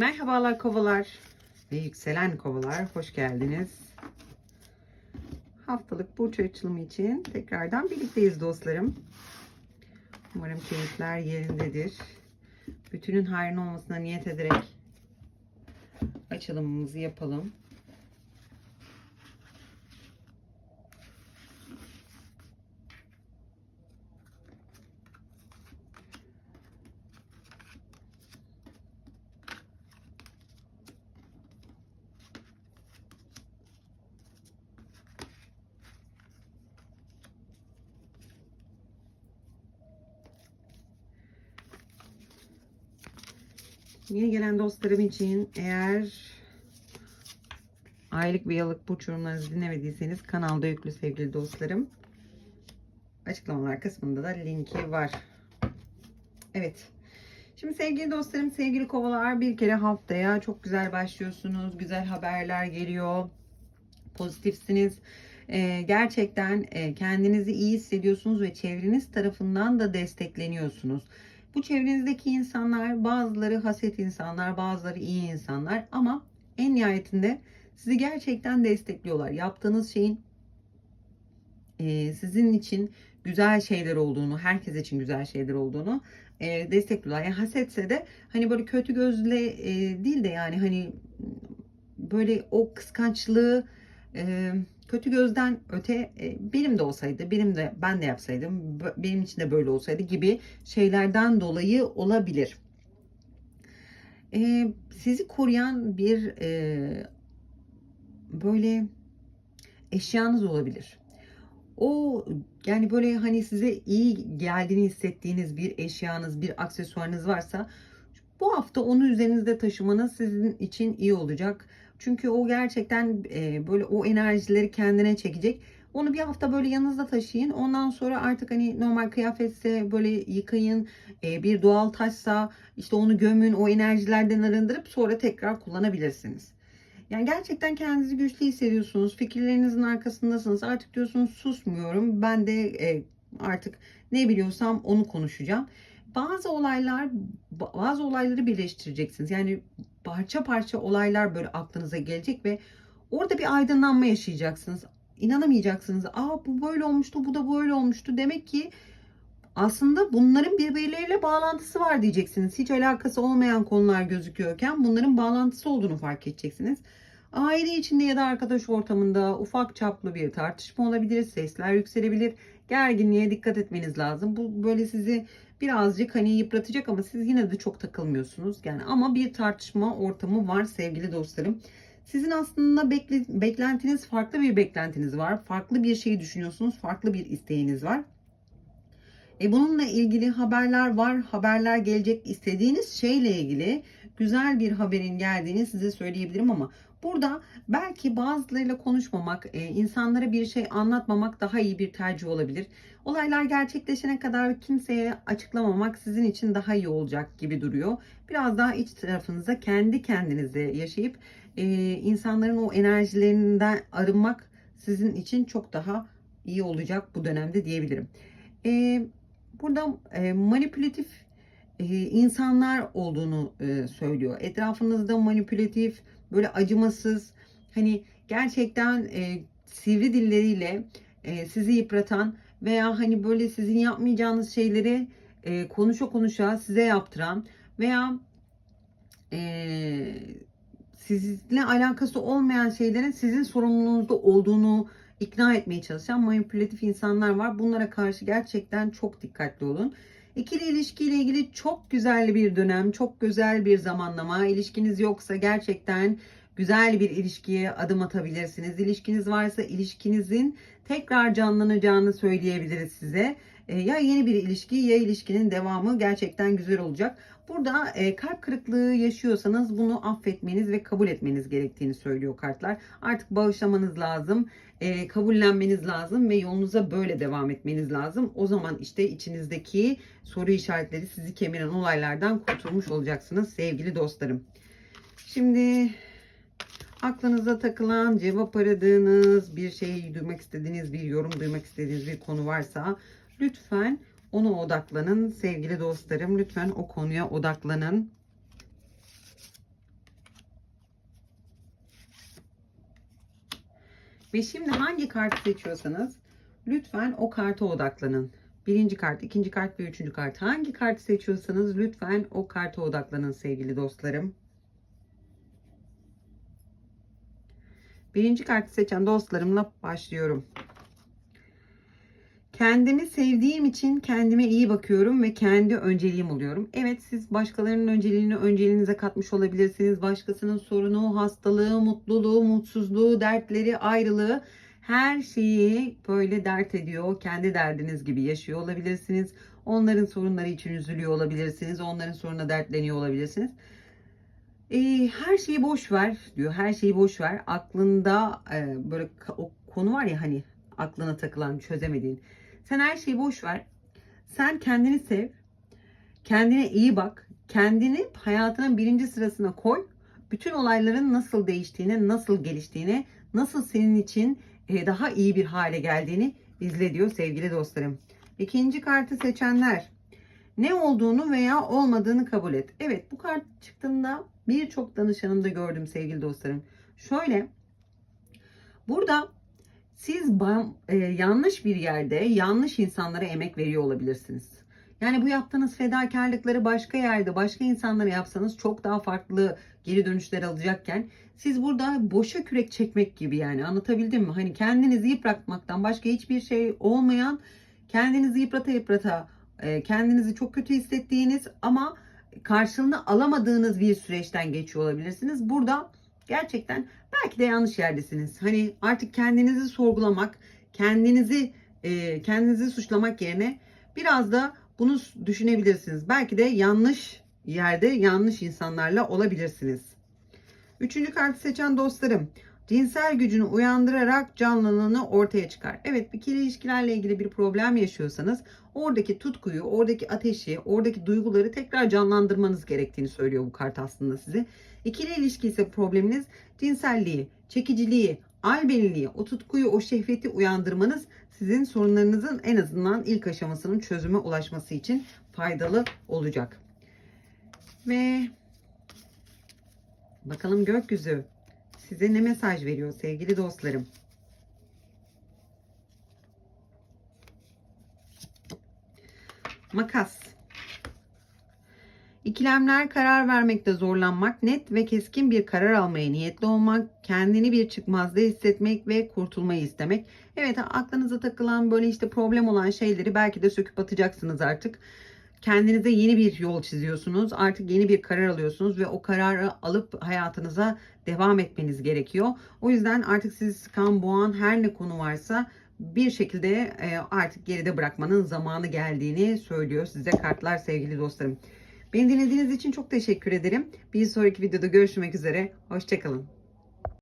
Merhabalar kovalar ve yükselen kovalar. Hoş geldiniz. Haftalık burç açılımı için tekrardan birlikteyiz dostlarım. Umarım keyifler yerindedir. Bütünün hayrına olmasına niyet ederek açılımımızı yapalım. Yeni gelen dostlarım için eğer aylık ve yıllık burç yorumlarınızı dinlemediyseniz kanalda yüklü sevgili dostlarım. Açıklamalar kısmında da linki var. Evet. Şimdi sevgili dostlarım, sevgili kovalar bir kere haftaya çok güzel başlıyorsunuz. Güzel haberler geliyor. Pozitifsiniz. Ee, gerçekten e, kendinizi iyi hissediyorsunuz ve çevreniz tarafından da destekleniyorsunuz. Bu çevrenizdeki insanlar bazıları haset insanlar, bazıları iyi insanlar ama en nihayetinde sizi gerçekten destekliyorlar. Yaptığınız şeyin e, sizin için güzel şeyler olduğunu, herkes için güzel şeyler olduğunu e, destekliyorlar. Yani hasetse de hani böyle kötü gözle e, değil de yani hani böyle o kıskançlığı e, kötü gözden öte e, benim de olsaydı, benim de ben de yapsaydım, benim için de böyle olsaydı gibi şeylerden dolayı olabilir. E, sizi koruyan bir e, böyle eşyanız olabilir. O yani böyle hani size iyi geldiğini hissettiğiniz bir eşyanız, bir aksesuarınız varsa bu hafta onu üzerinizde taşımanız sizin için iyi olacak. Çünkü o gerçekten e, böyle o enerjileri kendine çekecek. Onu bir hafta böyle yanınızda taşıyın. Ondan sonra artık hani normal kıyafetse böyle yıkayın. E, bir doğal taşsa işte onu gömün. O enerjilerden arındırıp sonra tekrar kullanabilirsiniz. Yani gerçekten kendinizi güçlü hissediyorsunuz. Fikirlerinizin arkasındasınız. Artık diyorsunuz susmuyorum. Ben de e, artık ne biliyorsam onu konuşacağım. Bazı olaylar bazı olayları birleştireceksiniz. Yani parça parça olaylar böyle aklınıza gelecek ve orada bir aydınlanma yaşayacaksınız. İnanamayacaksınız. Aa bu böyle olmuştu, bu da böyle olmuştu. Demek ki aslında bunların birbirleriyle bağlantısı var diyeceksiniz. Hiç alakası olmayan konular gözüküyorken bunların bağlantısı olduğunu fark edeceksiniz. Aile içinde ya da arkadaş ortamında ufak çaplı bir tartışma olabilir, sesler yükselebilir. Gerginliğe dikkat etmeniz lazım. Bu böyle sizi birazcık hani yıpratacak ama siz yine de çok takılmıyorsunuz. Yani ama bir tartışma ortamı var sevgili dostlarım. Sizin aslında bekle, beklentiniz farklı bir beklentiniz var. Farklı bir şey düşünüyorsunuz. Farklı bir isteğiniz var. E bununla ilgili haberler var. Haberler gelecek. istediğiniz şeyle ilgili güzel bir haberin geldiğini size söyleyebilirim ama burada belki bazılarıyla konuşmamak, e, insanlara bir şey anlatmamak daha iyi bir tercih olabilir. Olaylar gerçekleşene kadar kimseye açıklamamak sizin için daha iyi olacak gibi duruyor. Biraz daha iç tarafınıza kendi kendinize yaşayıp e, insanların o enerjilerinden arınmak sizin için çok daha iyi olacak bu dönemde diyebilirim. E, burada manipülatif insanlar olduğunu söylüyor. Etrafınızda manipülatif, böyle acımasız, hani gerçekten e, sivri dilleriyle e, sizi yıpratan veya hani böyle sizin yapmayacağınız şeyleri e, konuşa konuşa size yaptıran veya e, sizinle alakası olmayan şeylerin sizin sorumluluğunuzda olduğunu ikna etmeye çalışan manipülatif insanlar var. Bunlara karşı gerçekten çok dikkatli olun. İkili ilişkiyle ilgili çok güzel bir dönem, çok güzel bir zamanlama. İlişkiniz yoksa gerçekten güzel bir ilişkiye adım atabilirsiniz. İlişkiniz varsa ilişkinizin tekrar canlanacağını söyleyebiliriz size. E, ya yeni bir ilişki ya ilişkinin devamı gerçekten güzel olacak. Burada e, kalp kırıklığı yaşıyorsanız bunu affetmeniz ve kabul etmeniz gerektiğini söylüyor kartlar. Artık bağışlamanız lazım, e, kabullenmeniz lazım ve yolunuza böyle devam etmeniz lazım. O zaman işte içinizdeki soru işaretleri sizi kemiren olaylardan kurtulmuş olacaksınız sevgili dostlarım. Şimdi aklınıza takılan, cevap aradığınız, bir şey duymak istediğiniz, bir yorum duymak istediğiniz bir konu varsa Lütfen ona odaklanın sevgili dostlarım. Lütfen o konuya odaklanın. Ve şimdi hangi kartı seçiyorsanız lütfen o karta odaklanın. Birinci kart, ikinci kart ve üçüncü kart. Hangi kartı seçiyorsanız lütfen o karta odaklanın sevgili dostlarım. Birinci kartı seçen dostlarımla başlıyorum. Kendimi sevdiğim için kendime iyi bakıyorum ve kendi önceliğim oluyorum. Evet siz başkalarının önceliğini önceliğinize katmış olabilirsiniz. Başkasının sorunu, hastalığı, mutluluğu, mutsuzluğu, dertleri, ayrılığı her şeyi böyle dert ediyor. Kendi derdiniz gibi yaşıyor olabilirsiniz. Onların sorunları için üzülüyor olabilirsiniz. Onların sorununa dertleniyor olabilirsiniz. Ee, her şeyi boş ver diyor. Her şeyi boş ver. Aklında e, böyle o konu var ya hani aklına takılan çözemediğin. Sen her şeyi boş ver. Sen kendini sev. Kendine iyi bak. Kendini hayatının birinci sırasına koy. Bütün olayların nasıl değiştiğini, nasıl geliştiğini, nasıl senin için e, daha iyi bir hale geldiğini izle diyor sevgili dostlarım. İkinci kartı seçenler ne olduğunu veya olmadığını kabul et. Evet bu kart çıktığında birçok danışanımda gördüm sevgili dostlarım. Şöyle burada siz ba- e, yanlış bir yerde yanlış insanlara emek veriyor olabilirsiniz. Yani bu yaptığınız fedakarlıkları başka yerde başka insanlara yapsanız çok daha farklı geri dönüşler alacakken siz burada boşa kürek çekmek gibi yani anlatabildim mi? Hani kendinizi yıpratmaktan başka hiçbir şey olmayan kendinizi yıprata yıprata e, kendinizi çok kötü hissettiğiniz ama karşılığını alamadığınız bir süreçten geçiyor olabilirsiniz. Burada gerçekten belki de yanlış yerdesiniz. Hani artık kendinizi sorgulamak, kendinizi e, kendinizi suçlamak yerine biraz da bunu düşünebilirsiniz. Belki de yanlış yerde yanlış insanlarla olabilirsiniz. Üçüncü kartı seçen dostlarım. Cinsel gücünü uyandırarak canlılığını ortaya çıkar. Evet ikili ilişkilerle ilgili bir problem yaşıyorsanız oradaki tutkuyu, oradaki ateşi, oradaki duyguları tekrar canlandırmanız gerektiğini söylüyor bu kart aslında size. İkili ilişki ise probleminiz cinselliği, çekiciliği, albeliliği, o tutkuyu, o şehveti uyandırmanız sizin sorunlarınızın en azından ilk aşamasının çözüme ulaşması için faydalı olacak. Ve bakalım gökyüzü size ne mesaj veriyor sevgili dostlarım? Makas. İkilemler karar vermekte zorlanmak, net ve keskin bir karar almaya niyetli olmak, kendini bir çıkmazda hissetmek ve kurtulmayı istemek. Evet aklınıza takılan böyle işte problem olan şeyleri belki de söküp atacaksınız artık. Kendinize yeni bir yol çiziyorsunuz. Artık yeni bir karar alıyorsunuz ve o kararı alıp hayatınıza devam etmeniz gerekiyor. O yüzden artık sizi sıkan boğan her ne konu varsa bir şekilde e, artık geride bırakmanın zamanı geldiğini söylüyor size kartlar sevgili dostlarım. Beni dinlediğiniz için çok teşekkür ederim. Bir sonraki videoda görüşmek üzere. Hoşçakalın.